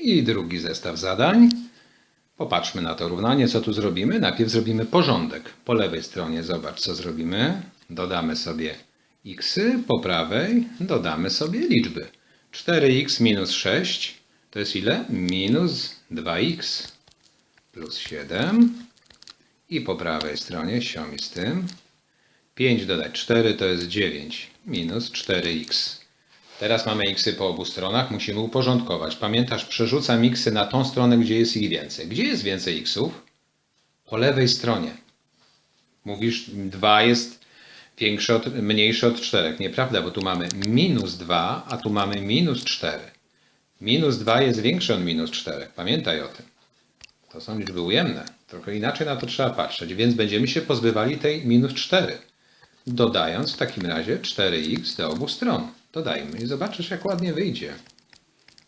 I drugi zestaw zadań. Popatrzmy na to równanie, co tu zrobimy. Najpierw zrobimy porządek. Po lewej stronie zobacz, co zrobimy. Dodamy sobie x, po prawej dodamy sobie liczby. 4x minus 6 to jest ile? Minus 2x plus 7. I po prawej stronie siomi z tym. 5 dodać 4 to jest 9 minus 4x. Teraz mamy xy po obu stronach, musimy uporządkować. Pamiętasz, przerzucam xy na tą stronę, gdzie jest ich więcej. Gdzie jest więcej xów? Po lewej stronie. Mówisz, 2 jest większe od, mniejsze od 4. Nieprawda, bo tu mamy minus 2, a tu mamy minus 4. Minus 2 jest większe od minus 4. Pamiętaj o tym. To są liczby ujemne. Trochę inaczej na to trzeba patrzeć, więc będziemy się pozbywali tej minus 4. Dodając w takim razie 4x do obu stron. Dodajmy i zobaczysz, jak ładnie wyjdzie.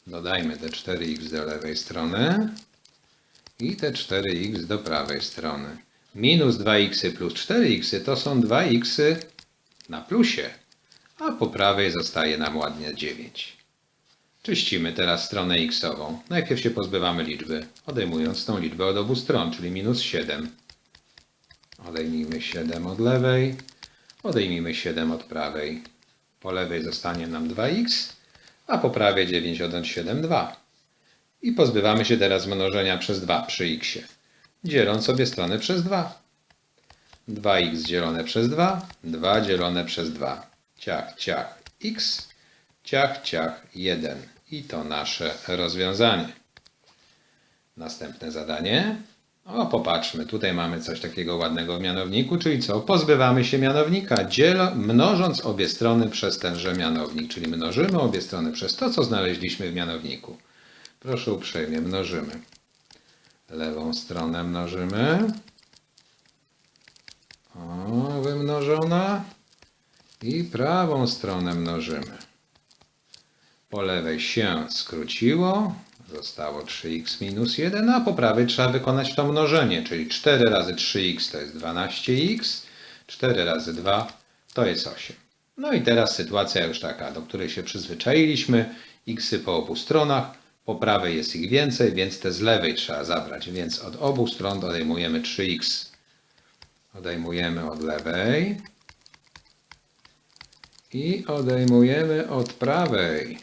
Dodajmy te 4x do lewej strony i te 4x do prawej strony. Minus 2x plus 4x to są 2x na plusie, a po prawej zostaje nam ładnie 9. Czyścimy teraz stronę x-ową. Najpierw się pozbywamy liczby, odejmując tą liczbę od obu stron, czyli minus 7. Odejmijmy 7 od lewej, odejmijmy 7 od prawej. Po lewej zostanie nam 2x, a po prawej 9 odjąć 7, 2. I pozbywamy się teraz mnożenia przez 2 przy x. Dzieląc sobie strony przez 2. 2x dzielone przez 2, 2 dzielone przez 2. Ciach, ciach, x, ciach, ciach, 1. I to nasze rozwiązanie. Następne zadanie. O, popatrzmy, tutaj mamy coś takiego ładnego w mianowniku, czyli co? Pozbywamy się mianownika, dzielo, mnożąc obie strony przez tenże mianownik, czyli mnożymy obie strony przez to, co znaleźliśmy w mianowniku. Proszę uprzejmie, mnożymy. Lewą stronę mnożymy. O, wymnożona. I prawą stronę mnożymy. Po lewej się skróciło, zostało 3x minus 1, a po prawej trzeba wykonać to mnożenie, czyli 4 razy 3x to jest 12x, 4 razy 2 to jest 8. No i teraz sytuacja już taka, do której się przyzwyczailiśmy, xy po obu stronach, po prawej jest ich więcej, więc te z lewej trzeba zabrać, więc od obu stron odejmujemy 3x. Odejmujemy od lewej i odejmujemy od prawej.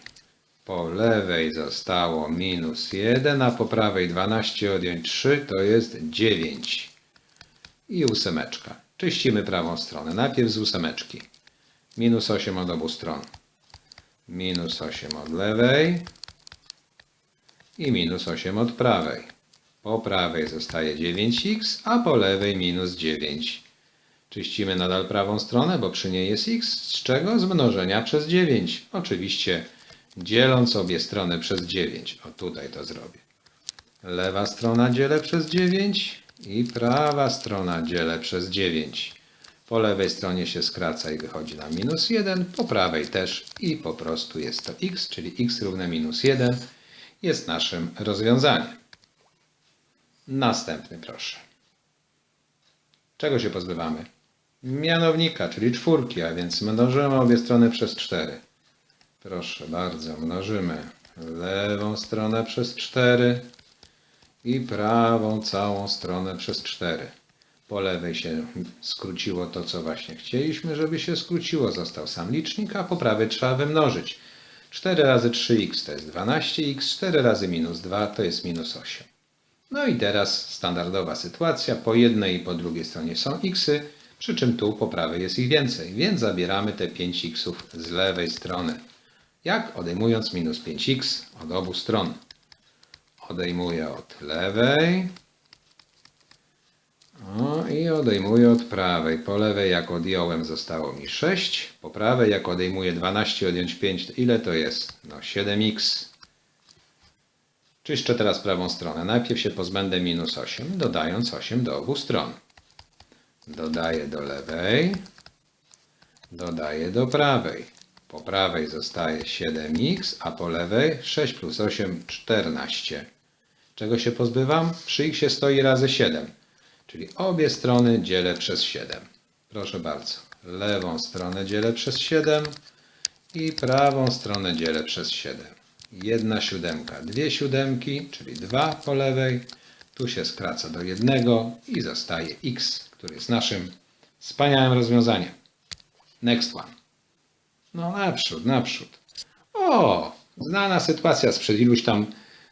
Po lewej zostało minus 1, a po prawej 12 odjąć 3 to jest 9. I ósemeczka. Czyścimy prawą stronę. Najpierw z ósemeczki. Minus 8 od obu stron. Minus 8 od lewej i minus 8 od prawej. Po prawej zostaje 9x, a po lewej minus 9. Czyścimy nadal prawą stronę, bo przy niej jest x. Z czego? Z mnożenia przez 9. Oczywiście dzieląc obie strony przez 9. O tutaj to zrobię. Lewa strona dzielę przez 9 i prawa strona dzielę przez 9. Po lewej stronie się skraca i wychodzi na minus 1, po prawej też i po prostu jest to x, czyli x równe minus 1 jest naszym rozwiązaniem. Następny proszę. Czego się pozbywamy? Mianownika, czyli czwórki, a więc mnożymy obie strony przez 4. Proszę bardzo, mnożymy lewą stronę przez 4 i prawą całą stronę przez 4. Po lewej się skróciło to, co właśnie chcieliśmy, żeby się skróciło. Został sam licznik, a po prawej trzeba wymnożyć. 4 razy 3x to jest 12x, 4 razy minus 2 to jest minus 8. No i teraz standardowa sytuacja. Po jednej i po drugiej stronie są xy, przy czym tu po prawej jest ich więcej, więc zabieramy te 5x z lewej strony. Jak? Odejmując minus 5x od obu stron. Odejmuję od lewej. O, i odejmuję od prawej. Po lewej jak odjąłem zostało mi 6. Po prawej jak odejmuję 12 odjąć 5, to ile to jest? No 7x. Czyszczę teraz prawą stronę. Najpierw się pozbędę minus 8, dodając 8 do obu stron. Dodaję do lewej. Dodaję do prawej. Po prawej zostaje 7x, a po lewej 6 plus 8, 14. Czego się pozbywam? Przy x stoi razy 7, czyli obie strony dzielę przez 7. Proszę bardzo. Lewą stronę dzielę przez 7 i prawą stronę dzielę przez 7. jedna siódemka, dwie siódemki, czyli 2 po lewej. Tu się skraca do jednego i zostaje x, który jest naszym wspaniałym rozwiązaniem. Next one. No naprzód, naprzód. O, znana sytuacja sprzed iluś tam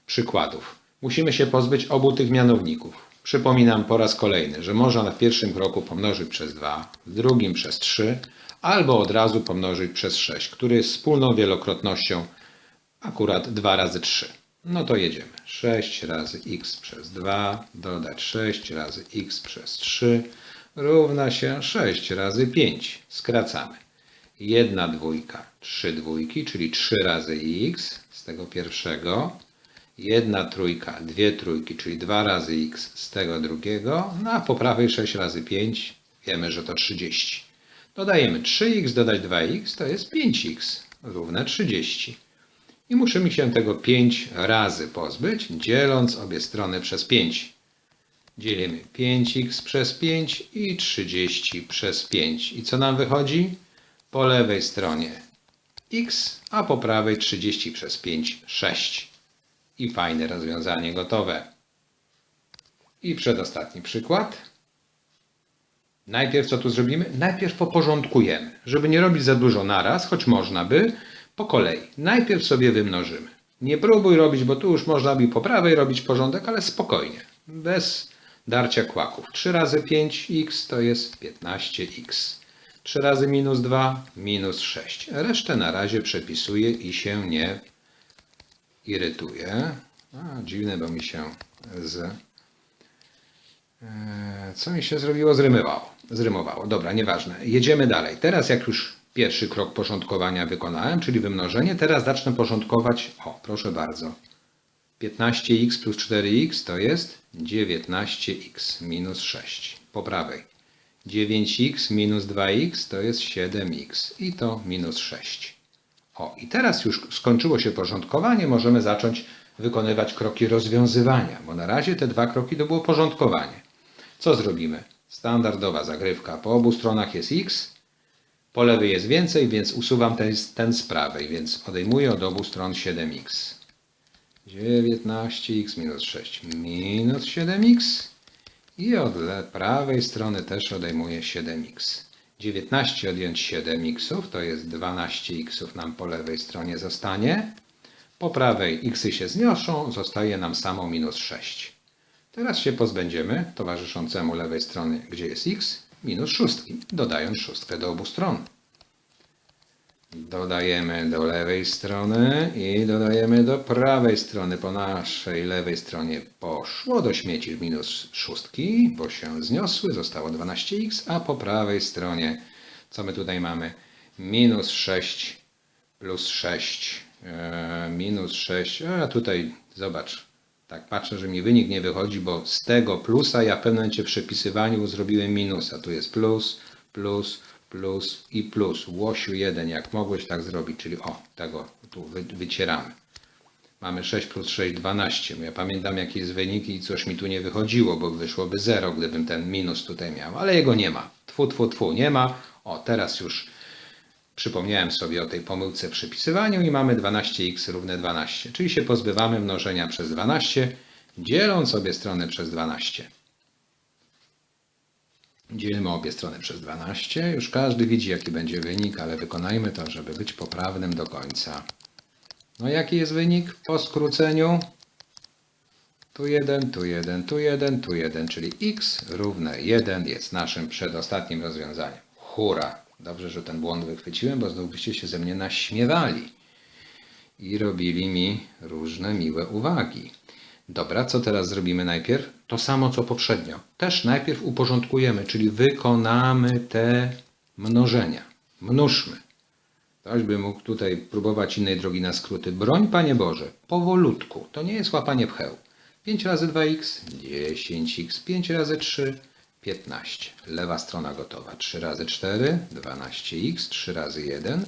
przykładów. Musimy się pozbyć obu tych mianowników. Przypominam po raz kolejny, że można w pierwszym kroku pomnożyć przez 2, w drugim przez 3, albo od razu pomnożyć przez 6, który jest wspólną wielokrotnością akurat 2 razy 3. No to jedziemy. 6 razy x przez 2 dodać 6 razy x przez 3 równa się 6 razy 5. Skracamy. Jedna dwójka, trzy dwójki, czyli 3 razy x z tego pierwszego. Jedna trójka, dwie trójki, czyli 2 razy x z tego drugiego. No a po prawej 6 razy 5 wiemy, że to 30. Dodajemy 3x, dodać 2x to jest 5x równe 30. I musimy się tego 5 razy pozbyć, dzieląc obie strony przez 5. Dzielimy 5x przez 5 i 30 przez 5. I co nam wychodzi? Po lewej stronie x, a po prawej 30 przez 5, 6. I fajne rozwiązanie gotowe. I przedostatni przykład. Najpierw co tu zrobimy? Najpierw poporządkujemy, żeby nie robić za dużo naraz, choć można by, po kolei. Najpierw sobie wymnożymy. Nie próbuj robić, bo tu już można by po prawej robić porządek, ale spokojnie, bez darcia kłaków. 3 razy 5x to jest 15x. 3 razy minus 2 minus 6. Resztę na razie przepisuję i się nie irytuję. A, dziwne, bo mi się z Eee, Co mi się zrobiło? Zrymowało. Zrymowało. Dobra, nieważne. Jedziemy dalej. Teraz jak już pierwszy krok porządkowania wykonałem, czyli wymnożenie, teraz zacznę porządkować. O, proszę bardzo. 15x plus 4x to jest 19x minus 6 po prawej. 9x minus 2x to jest 7x i to minus 6. O, i teraz już skończyło się porządkowanie, możemy zacząć wykonywać kroki rozwiązywania, bo na razie te dwa kroki to było porządkowanie. Co zrobimy? Standardowa zagrywka. Po obu stronach jest x, po lewej jest więcej, więc usuwam ten, ten z prawej, więc odejmuję od obu stron 7x. 19x minus 6 minus 7x i od prawej strony też odejmuję 7x. 19 odjąć 7x to jest 12x nam po lewej stronie zostanie. Po prawej xy się zniosą, zostaje nam samo minus 6. Teraz się pozbędziemy towarzyszącemu lewej strony, gdzie jest x, minus szóstki, dodając szóstkę do obu stron. Dodajemy do lewej strony i dodajemy do prawej strony. Po naszej lewej stronie poszło do śmieci minus szóstki, bo się zniosły, zostało 12x, a po prawej stronie, co my tutaj mamy? Minus 6 plus 6, e, minus 6, a tutaj zobacz, tak patrzę, że mi wynik nie wychodzi, bo z tego plusa ja w pewnym momencie w przepisywaniu zrobiłem minusa. Tu jest plus, plus, plus i plus. Łosiu 1, jak mogłeś tak zrobić, czyli o, tego tu wy, wycieramy. Mamy 6 plus 6, 12. Ja pamiętam jaki jest wynik i coś mi tu nie wychodziło, bo wyszłoby 0, gdybym ten minus tutaj miał, ale jego nie ma. Tfu, tfu, tfu, nie ma. O, teraz już Przypomniałem sobie o tej pomyłce w przypisywaniu i mamy 12x równe 12, czyli się pozbywamy mnożenia przez 12, dzieląc obie strony przez 12. Dzielmy obie strony przez 12. Już każdy widzi, jaki będzie wynik, ale wykonajmy to, żeby być poprawnym do końca. No jaki jest wynik po skróceniu? Tu 1, tu 1, tu 1, tu 1, czyli x równe 1 jest naszym przedostatnim rozwiązaniem. Hurra! Dobrze, że ten błąd wychwyciłem, bo znów byście się ze mnie naśmiewali i robili mi różne miłe uwagi. Dobra, co teraz zrobimy najpierw? To samo co poprzednio. Też najpierw uporządkujemy, czyli wykonamy te mnożenia. Mnóżmy. Ktoś by mógł tutaj próbować innej drogi na skróty. Broń, Panie Boże, powolutku. To nie jest łapanie pcheł. 5 razy 2x, 10x, 5 razy 3, 15. Lewa strona gotowa. 3 razy 4, 12x, 3 razy 1,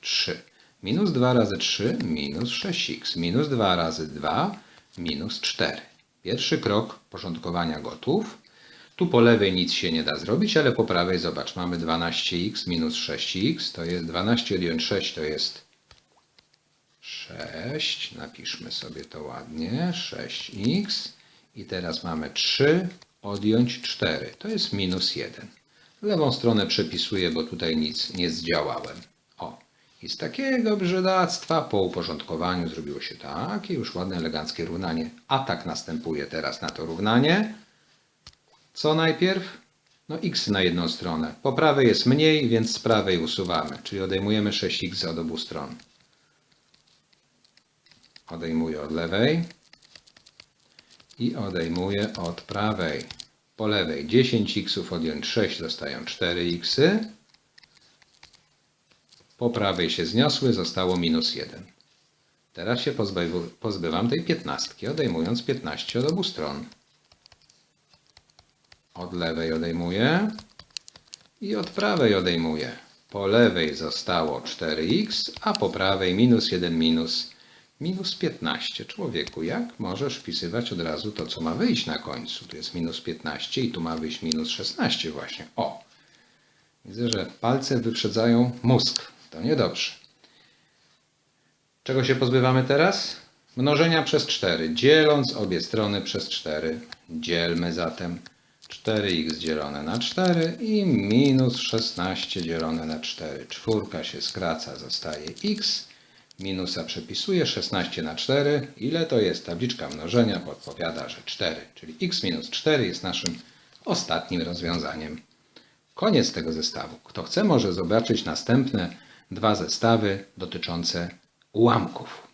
3. Minus 2 razy 3, minus 6x. Minus 2 razy 2, minus 4. Pierwszy krok porządkowania gotów. Tu po lewej nic się nie da zrobić, ale po prawej zobacz, mamy 12x minus 6x, to jest 12 odjąć 6 to jest 6, napiszmy sobie to ładnie, 6x i teraz mamy 3 odjąć 4, to jest minus 1. Lewą stronę przepisuję, bo tutaj nic nie zdziałałem. I z takiego brzydactwa po uporządkowaniu zrobiło się takie już ładne, eleganckie równanie. A tak następuje teraz na to równanie. Co najpierw? No x na jedną stronę. Po prawej jest mniej, więc z prawej usuwamy, czyli odejmujemy 6x od obu stron. Odejmuję od lewej i odejmuję od prawej. Po lewej 10x odjąć 6 zostają 4x. Po prawej się zniosły, zostało minus 1. Teraz się pozbyw- pozbywam tej 15, odejmując 15 od obu stron. Od lewej odejmuję i od prawej odejmuję. Po lewej zostało 4x, a po prawej minus 1 minus minus 15. Człowieku, jak możesz wpisywać od razu to, co ma wyjść na końcu? Tu jest minus 15 i tu ma wyjść minus 16 właśnie. O! Widzę, że palce wyprzedzają mózg. To niedobrze. Czego się pozbywamy teraz? Mnożenia przez 4. Dzieląc obie strony przez 4. Dzielmy zatem 4x dzielone na 4 i minus 16 dzielone na 4. Czwórka się skraca, zostaje x. Minusa przepisuję 16 na 4. Ile to jest? Tabliczka mnożenia podpowiada, że 4. Czyli x minus 4 jest naszym ostatnim rozwiązaniem. Koniec tego zestawu. Kto chce, może zobaczyć następne dwa zestawy dotyczące ułamków.